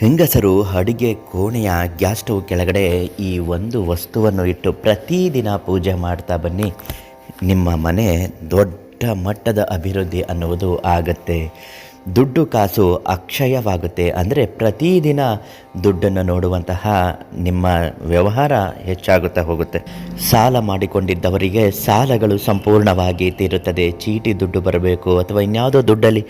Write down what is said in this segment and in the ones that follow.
ಹೆಂಗಸರು ಅಡುಗೆ ಕೋಣೆಯ ಗ್ಯಾಸ್ ಸ್ಟವ್ ಕೆಳಗಡೆ ಈ ಒಂದು ವಸ್ತುವನ್ನು ಇಟ್ಟು ಪ್ರತಿದಿನ ಪೂಜೆ ಮಾಡ್ತಾ ಬನ್ನಿ. ನಿಮ್ಮ ಮನೆ ದೊಡ್ಡ ಮಟ್ಟದ ಅಭಿವೃದ್ಧಿ ಅನ್ನುವುದು ಆಗತ್ತೆ. ದುಡ್ಡು ಕಾಸು ಅಕ್ಷಯವಾಗುತ್ತೆ. ಅಂದರೆ ಪ್ರತಿದಿನ ದುಡ್ಡನ್ನು ನೋಡುವಂತಹ ನಿಮ್ಮ ವ್ಯವಹಾರ ಹೆಚ್ಚಾಗುತ್ತಾ ಹೋಗುತ್ತೆ. ಸಾಲ ಮಾಡಿಕೊಂಡಿದ್ದವರಿಗೆ ಸಾಲಗಳು ಸಂಪೂರ್ಣವಾಗಿ ತೀರುತ್ತದೆ. ಚೀಟಿ ದುಡ್ಡು ಬರಬೇಕು ಅಥವಾ ಇನ್ಯಾವುದೋ ದುಡ್ಡಲ್ಲಿ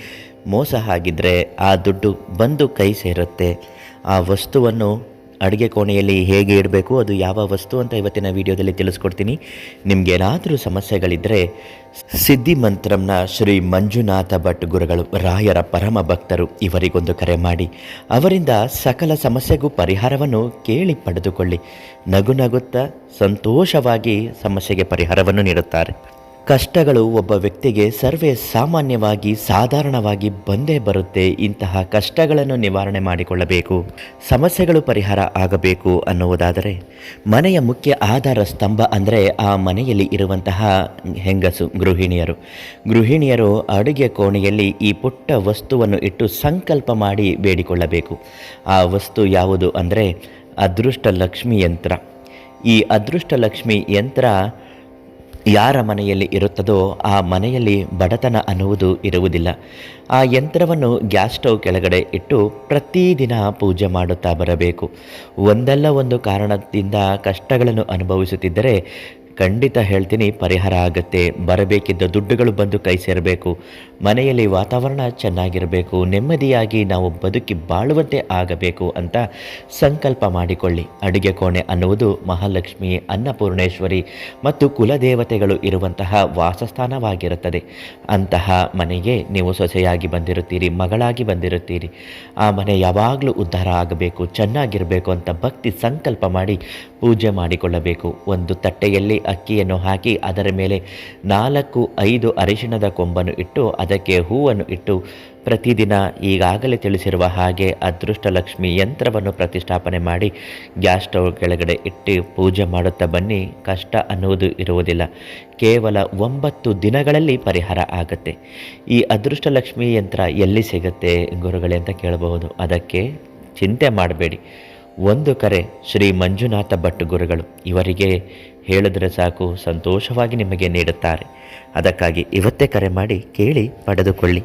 ಮೋಸ ಆಗಿದ್ದರೆ ಆ ದುಡ್ಡು ಬಂದು ಕೈ ಸೇರುತ್ತೆ. ಆ ವಸ್ತುವನ್ನು ಅಡುಗೆ ಕೋಣೆಯಲ್ಲಿ ಹೇಗೆ ಇಡಬೇಕು, ಅದು ಯಾವ ವಸ್ತು ಅಂತ ಇವತ್ತಿನ ವಿಡಿಯೋದಲ್ಲಿ ತಿಳಿಸ್ಕೊಡ್ತೀನಿ. ನಿಮಗೇನಾದರೂ ಸಮಸ್ಯೆಗಳಿದ್ದರೆ ಸಿದ್ಧಿ ಮಂತ್ರಂನ ಶ್ರೀ ಮಂಜುನಾಥ ಭಟ್ ಗುರುಗಳು, ರಾಯರ ಪರಮ ಭಕ್ತರು ಇವರಿಗೊಂದು ಕರೆ ಮಾಡಿ. ಅವರಿಂದ ಸಕಲ ಸಮಸ್ಯೆಗೂ ಪರಿಹಾರವನ್ನು ಕೇಳಿ ಪಡೆದುಕೊಳ್ಳಿ. ನಗು ನಗುತ್ತಾ ಸಂತೋಷವಾಗಿ ಸಮಸ್ಯೆಗೆ ಪರಿಹಾರವನ್ನು ನೀಡುತ್ತಾರೆ. ಕಷ್ಟಗಳು ಒಬ್ಬ ವ್ಯಕ್ತಿಗೆ ಸರ್ವೇ ಸಾಮಾನ್ಯವಾಗಿ ಸಾಧಾರಣವಾಗಿ ಬಂದೇ ಬರುತ್ತೆ. ಇಂತಹ ಕಷ್ಟಗಳನ್ನು ನಿವಾರಣೆ ಮಾಡಿಕೊಳ್ಳಬೇಕು. ಸಮಸ್ಯೆಗಳು ಪರಿಹಾರ ಆಗಬೇಕು ಅನ್ನುವುದಾದರೆ, ಮನೆಯ ಮುಖ್ಯ ಆಧಾರ ಸ್ತಂಭ ಅಂದರೆ ಆ ಮನೆಯಲ್ಲಿ ಇರುವಂತಹ ಹೆಂಗಸು, ಗೃಹಿಣಿಯರು. ಗೃಹಿಣಿಯರು ಅಡುಗೆ ಕೋಣೆಯಲ್ಲಿ ಈ ಪುಟ್ಟ ವಸ್ತುವನ್ನು ಇಟ್ಟು ಸಂಕಲ್ಪ ಮಾಡಿ ಬೇಡಿಕೊಳ್ಳಬೇಕು. ಆ ವಸ್ತು ಯಾವುದು ಅಂದರೆ ಅದೃಷ್ಟ ಲಕ್ಷ್ಮಿ ಯಂತ್ರ. ಈ ಅದೃಷ್ಟ ಲಕ್ಷ್ಮಿ ಯಂತ್ರ ಯಾರ ಮನೆಯಲ್ಲಿ ಇರುತ್ತದೋ ಆ ಮನೆಯಲ್ಲಿ ಬಡತನ ಅನ್ನುವುದು ಇರುವುದಿಲ್ಲ. ಆ ಯಂತ್ರವನ್ನು ಗ್ಯಾಸ್ ಸ್ಟವ್ ಕೆಳಗಡೆ ಇಟ್ಟು ಪ್ರತಿದಿನ ಪೂಜೆ ಮಾಡುತ್ತಾ ಬರಬೇಕು. ಒಂದಲ್ಲ ಒಂದು ಕಾರಣದಿಂದ ಕಷ್ಟಗಳನ್ನು ಅನುಭವಿಸುತ್ತಿದ್ದರೆ ಖಂಡಿತ ಹೇಳ್ತೀನಿ, ಪರಿಹಾರ ಆಗುತ್ತೆ. ಬರಬೇಕಿದ್ದ ದುಡ್ಡುಗಳು ಬಂದು ಕೈ ಸೇರಬೇಕು. ಮನೆಯಲ್ಲಿ ವಾತಾವರಣ ಚೆನ್ನಾಗಿರಬೇಕು. ನೆಮ್ಮದಿಯಾಗಿ ನಾವು ಬದುಕಿ ಬಾಳುವಂತೆ ಆಗಬೇಕು ಅಂತ ಸಂಕಲ್ಪ ಮಾಡಿಕೊಳ್ಳಿ. ಅಡುಗೆ ಕೋಣೆ ಅನ್ನುವುದು ಮಹಾಲಕ್ಷ್ಮಿ, ಅನ್ನಪೂರ್ಣೇಶ್ವರಿ ಮತ್ತು ಕುಲದೇವತೆಗಳು ಇರುವಂತಹ ವಾಸಸ್ಥಾನವಾಗಿರುತ್ತದೆ. ಅಂತಹ ಮನೆಗೆ ನೀವು ಸೊಸೆಯಾಗಿ ಬಂದಿರುತ್ತೀರಿ, ಮಗಳಾಗಿ ಬಂದಿರುತ್ತೀರಿ. ಆ ಮನೆ ಯಾವಾಗಲೂ ಉದ್ಧಾರ ಆಗಬೇಕು, ಚೆನ್ನಾಗಿರಬೇಕು ಅಂತ ಭಕ್ತಿ ಸಂಕಲ್ಪ ಮಾಡಿ ಪೂಜೆ ಮಾಡಿಕೊಳ್ಳಬೇಕು. ಒಂದು ತಟ್ಟೆಯಲ್ಲಿ ಅಕ್ಕಿಯನ್ನು ಹಾಕಿ ಅದರ ಮೇಲೆ ನಾಲ್ಕು ಐದು ಅರಿಶಿಣದ ಕೊಂಬನ್ನು ಇಟ್ಟು ಅದಕ್ಕೆ ಹೂವನ್ನು ಇಟ್ಟು ಪ್ರತಿದಿನ ಈಗಾಗಲೇ ತಿಳಿಸಿರುವ ಹಾಗೆ ಅದೃಷ್ಟ ಲಕ್ಷ್ಮಿ ಯಂತ್ರವನ್ನು ಪ್ರತಿಷ್ಠಾಪನೆ ಮಾಡಿ ಗ್ಯಾಸ್ ಸ್ಟವ್ ಕೆಳಗಡೆ ಇಟ್ಟು ಪೂಜೆ ಮಾಡುತ್ತಾ ಬನ್ನಿ. ಕಷ್ಟ ಅನ್ನುವುದು ಇರುವುದಿಲ್ಲ. ಕೇವಲ ಒಂಬತ್ತು ದಿನಗಳಲ್ಲಿ ಪರಿಹಾರ ಆಗುತ್ತೆ. ಈ ಅದೃಷ್ಟ ಲಕ್ಷ್ಮಿ ಯಂತ್ರ ಎಲ್ಲಿ ಸಿಗುತ್ತೆ ಗುರುಗಳೇ ಅಂತ ಕೇಳಬಹುದು. ಅದಕ್ಕೆ ಚಿಂತೆ ಮಾಡಬೇಡಿ. ಒಂದು ಕರೆ ಶ್ರೀ ಮಂಜುನಾಥ ಭಟ್ ಗುರುಗಳು ಇವರಿಗೆ ಹೇಳಿದ್ರೆ ಸಾಕು ಸಂತೋಷವಾಗಿ ನಿಮಗೆ ನೀಡುತ್ತಾರೆ. ಅದಕ್ಕಾಗಿ ಇವತ್ತೇ ಕರೆ ಮಾಡಿ ಕೇಳಿ ಪಡೆದುಕೊಳ್ಳಿ.